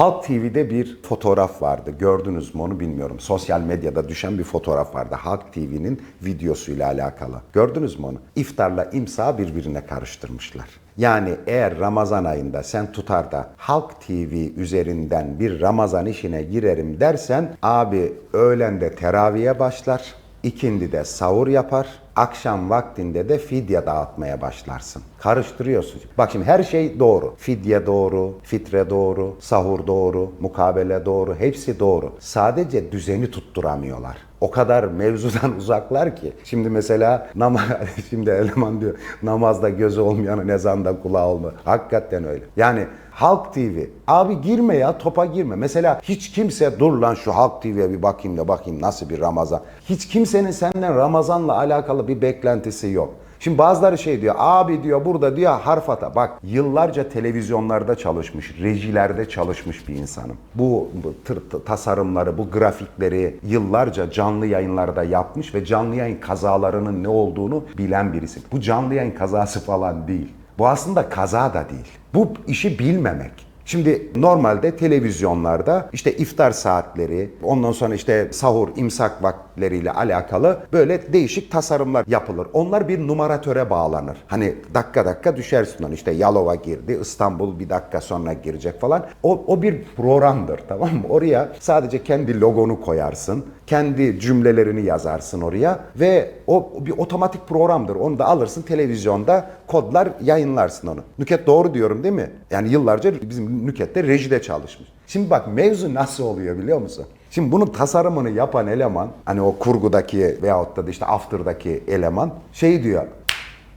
Halk TV'de bir fotoğraf vardı. Gördünüz mü onu bilmiyorum. Sosyal medyada düşen bir fotoğraf vardı. Halk TV'nin videosuyla alakalı. Gördünüz mü onu? İftarla imsa birbirine karıştırmışlar. Yani eğer Ramazan ayında sen tutar da Halk TV üzerinden bir Ramazan işine girerim dersen abi öğlende teraviye başlar. İkindi de sahur yapar. Akşam vaktinde de fidye dağıtmaya başlarsın. Karıştırıyorsun. Bak şimdi her şey doğru. Fidye doğru, fitre doğru, sahur doğru, mukabele doğru. Hepsi doğru. Sadece düzeni tutturamıyorlar. O kadar mevzudan uzaklar ki. Şimdi mesela namaz, şimdi eleman diyor namazda gözü olmayanın ezanda kulağı olma. Hakikaten öyle. Yani Halk TV. Abi girme ya topa girme. Mesela hiç kimse dur lan şu Halk TV'ye bir bakayım da bakayım nasıl bir Ramazan. Hiç kimsenin senden Ramazan'la alakalı bir beklentisi yok. Şimdi bazıları şey diyor, abi diyor burada diyor harf ata. Bak yıllarca televizyonlarda çalışmış, rejilerde çalışmış bir insanım. Bu, bu tır- tasarımları, bu grafikleri yıllarca canlı yayınlarda yapmış ve canlı yayın kazalarının ne olduğunu bilen birisi. Bu canlı yayın kazası falan değil. Bu aslında kaza da değil. Bu işi bilmemek. Şimdi normalde televizyonlarda işte iftar saatleri, ondan sonra işte sahur, imsak vaktleriyle alakalı böyle değişik tasarımlar yapılır. Onlar bir numaratöre bağlanır. Hani dakika dakika düşersin onu işte Yalova girdi, İstanbul bir dakika sonra girecek falan. O, o bir programdır tamam mı? Oraya sadece kendi logonu koyarsın, kendi cümlelerini yazarsın oraya ve o bir otomatik programdır. Onu da alırsın televizyonda kodlar yayınlarsın onu. Nüket doğru diyorum değil mi? Yani yıllarca bizim Nüket'te rejide çalışmış. Şimdi bak mevzu nasıl oluyor biliyor musun? Şimdi bunun tasarımını yapan eleman hani o kurgudaki veyahut da işte after'daki eleman şey diyor.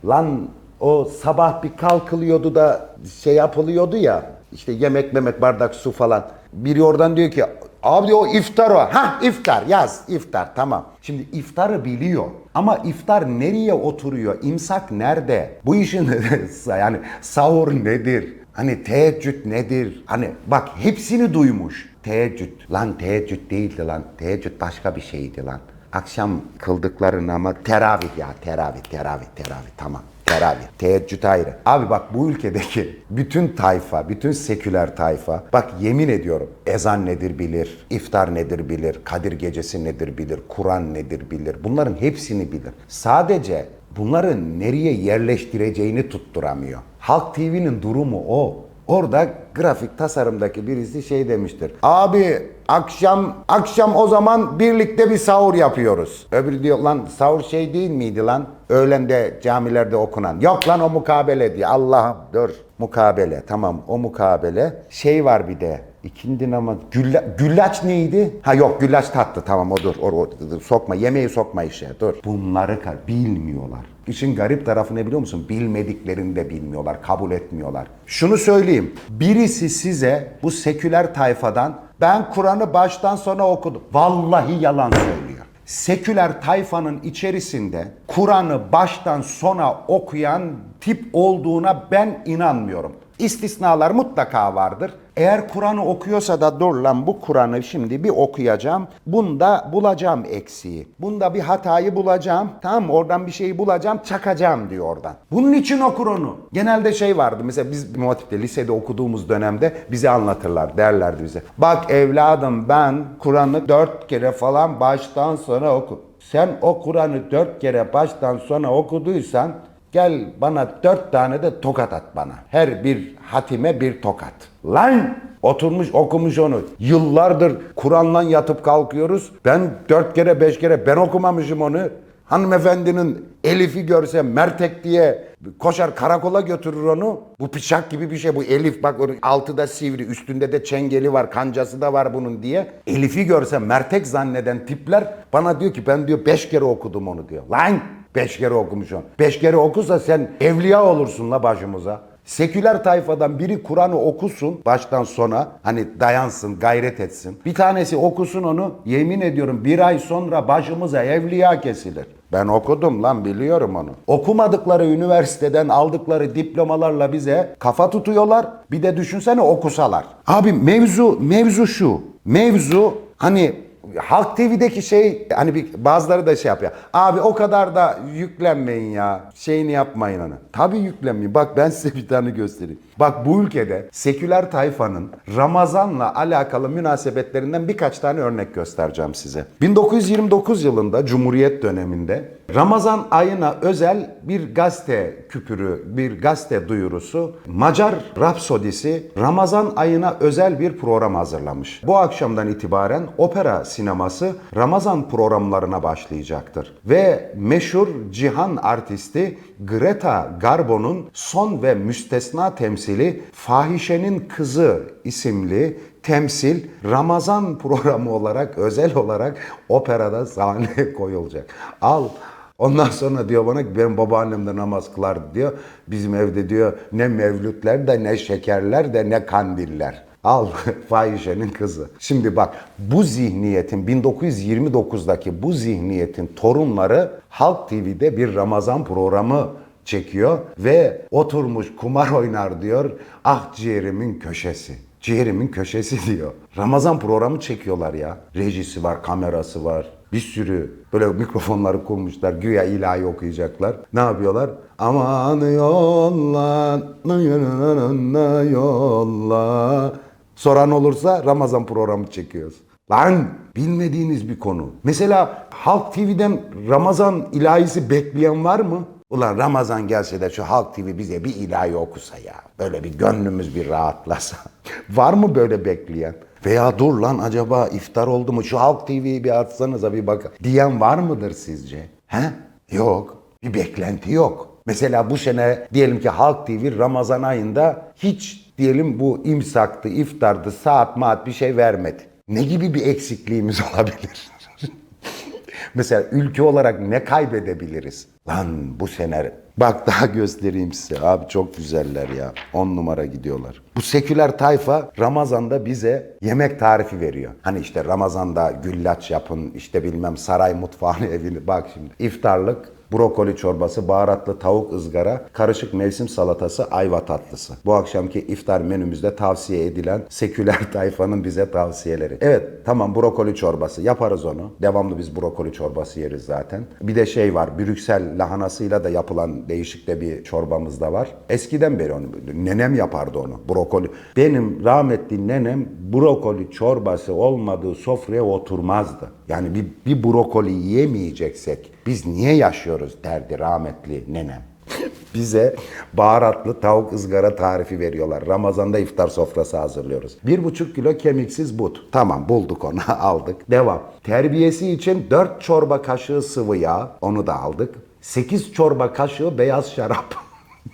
Lan o sabah bir kalkılıyordu da şey yapılıyordu ya işte yemek memek bardak su falan. Biri oradan diyor ki abi diyor iftar o. Ha iftar yaz iftar tamam. Şimdi iftarı biliyor ama iftar nereye oturuyor? İmsak nerede? Bu işin yani sahur nedir? Hani teheccüd nedir? Hani bak hepsini duymuş. Teheccüd. Lan teheccüd değildi lan. Teheccüd başka bir şeydi lan. Akşam kıldıkları namaz teravih ya teravih teravih teravih tamam. Teravih, teheccüd ayrı. Abi bak bu ülkedeki bütün tayfa, bütün seküler tayfa, bak yemin ediyorum ezan nedir bilir, iftar nedir bilir, Kadir gecesi nedir bilir, Kur'an nedir bilir. Bunların hepsini bilir. Sadece bunları nereye yerleştireceğini tutturamıyor. Halk TV'nin durumu o. Orada grafik tasarımdaki birisi şey demiştir. Abi akşam akşam o zaman birlikte bir sahur yapıyoruz. Öbürü diyor lan sahur şey değil miydi lan? Öğlende camilerde okunan. Yok lan o mukabele diye. Allah'ım dur. Mukabele tamam o mukabele. Şey var bir de İkindi namaz. Gülla, güllaç neydi? Ha yok güllaç tatlı tamam o dur. O, o- dur, sokma yemeği sokma işe dur. Bunları kar bilmiyorlar. İşin garip tarafı ne biliyor musun? Bilmediklerini de bilmiyorlar, kabul etmiyorlar. Şunu söyleyeyim. Birisi size bu seküler tayfadan ben Kur'an'ı baştan sona okudum. Vallahi yalan söylüyor. Seküler tayfanın içerisinde Kur'an'ı baştan sona okuyan tip olduğuna ben inanmıyorum. İstisnalar mutlaka vardır. Eğer Kur'an'ı okuyorsa da dur lan bu Kur'an'ı şimdi bir okuyacağım. Bunda bulacağım eksiği. Bunda bir hatayı bulacağım. Tamam? Oradan bir şeyi bulacağım, çakacağım diyor oradan. Bunun için okur onu. Genelde şey vardı. Mesela biz Muhatip'te lisede okuduğumuz dönemde bize anlatırlar, derlerdi bize. Bak evladım ben Kur'an'ı dört kere falan baştan sona oku. Sen o Kur'an'ı dört kere baştan sona okuduysan Gel bana dört tane de tokat at bana. Her bir hatime bir tokat. Lan! Oturmuş okumuş onu. Yıllardır Kur'an'la yatıp kalkıyoruz. Ben dört kere beş kere ben okumamışım onu. Hanımefendinin Elif'i görse Mertek diye koşar karakola götürür onu. Bu bıçak gibi bir şey bu Elif bak onun altı da sivri üstünde de çengeli var kancası da var bunun diye. Elif'i görse Mertek zanneden tipler bana diyor ki ben diyor beş kere okudum onu diyor. Lan! Beş kere okumuş onu. Beş kere okusa sen evliya olursun la başımıza. Seküler tayfadan biri Kur'an'ı okusun baştan sona hani dayansın gayret etsin. Bir tanesi okusun onu yemin ediyorum bir ay sonra başımıza evliya kesilir. Ben okudum lan biliyorum onu. Okumadıkları üniversiteden aldıkları diplomalarla bize kafa tutuyorlar. Bir de düşünsene okusalar. Abi mevzu mevzu şu. Mevzu hani Halk TV'deki şey hani bir bazıları da şey yapıyor. Abi o kadar da yüklenmeyin ya. Şeyini yapmayın onu. Tabii yüklenmeyin. Bak ben size bir tane göstereyim. Bak bu ülkede seküler tayfanın Ramazan'la alakalı münasebetlerinden birkaç tane örnek göstereceğim size. 1929 yılında Cumhuriyet döneminde Ramazan ayına özel bir gazete küpürü, bir gazete duyurusu Macar Rapsodisi Ramazan ayına özel bir program hazırlamış. Bu akşamdan itibaren opera sineması Ramazan programlarına başlayacaktır. Ve meşhur cihan artisti Greta Garbo'nun son ve müstesna temsili Fahişenin Kızı isimli temsil Ramazan programı olarak özel olarak operada sahneye koyulacak. Al Ondan sonra diyor bana ki benim babaannem de namaz kılardı diyor. Bizim evde diyor ne mevlütler de ne şekerler de ne kandiller. Al fahişenin kızı. Şimdi bak bu zihniyetin 1929'daki bu zihniyetin torunları Halk TV'de bir Ramazan programı çekiyor ve oturmuş kumar oynar diyor. Ah ciğerimin köşesi. Ciğerimin köşesi diyor. Ramazan programı çekiyorlar ya. Rejisi var, kamerası var. Bir sürü böyle mikrofonları kurmuşlar. Güya ilahi okuyacaklar. Ne yapıyorlar? Aman yolla, yolla. Soran olursa Ramazan programı çekiyoruz. Lan bilmediğiniz bir konu. Mesela Halk TV'den Ramazan ilahisi bekleyen var mı? Ulan Ramazan gelse de şu Halk TV bize bir ilahi okusa ya. Böyle bir gönlümüz bir rahatlasa. var mı böyle bekleyen? Veya dur lan acaba iftar oldu mu? Şu Halk TV'yi bir açsanıza bir bakın. Diyen var mıdır sizce? He? Yok. Bir beklenti yok. Mesela bu sene diyelim ki Halk TV Ramazan ayında hiç diyelim bu imsaktı, iftardı, saat maat bir şey vermedi. Ne gibi bir eksikliğimiz olabilir? Mesela ülke olarak ne kaybedebiliriz? Lan bu sene bak daha göstereyim size. Abi çok güzeller ya. 10 numara gidiyorlar. Bu seküler tayfa Ramazan'da bize yemek tarifi veriyor. Hani işte Ramazan'da güllaç yapın, işte bilmem saray mutfağını evini. Bak şimdi iftarlık brokoli çorbası, baharatlı tavuk ızgara, karışık mevsim salatası, ayva tatlısı. Bu akşamki iftar menümüzde tavsiye edilen seküler tayfanın bize tavsiyeleri. Evet tamam brokoli çorbası yaparız onu. Devamlı biz brokoli çorbası yeriz zaten. Bir de şey var Brüksel lahanasıyla da yapılan değişik de bir çorbamız da var. Eskiden beri onu nenem yapardı onu brokoli. Benim rahmetli nenem brokoli çorbası olmadığı sofraya oturmazdı. Yani bir, bir brokoli yemeyeceksek biz niye yaşıyoruz derdi rahmetli nenem. Bize baharatlı tavuk ızgara tarifi veriyorlar. Ramazan'da iftar sofrası hazırlıyoruz. Bir buçuk kilo kemiksiz but. Tamam bulduk onu aldık. Devam. Terbiyesi için 4 çorba kaşığı sıvı yağ. Onu da aldık. 8 çorba kaşığı beyaz şarap.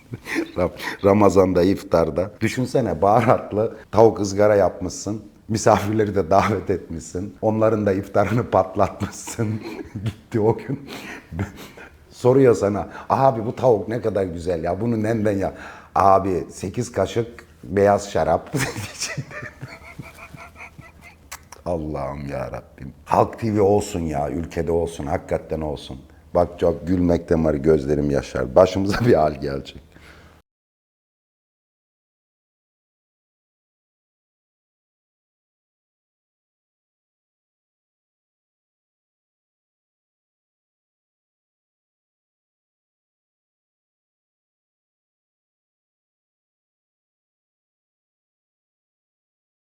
Ram- Ramazan'da iftarda. Düşünsene baharatlı tavuk ızgara yapmışsın. Misafirleri de davet etmişsin. Onların da iftarını patlatmışsın. Gitti o gün. Soruyor sana. Abi bu tavuk ne kadar güzel ya. Bunu neden ya? Abi 8 kaşık beyaz şarap. Allah'ım ya Rabbim. Halk TV olsun ya, ülkede olsun, hakikaten olsun. Bak gülmekten var gözlerim yaşar. Başımıza bir hal gelecek.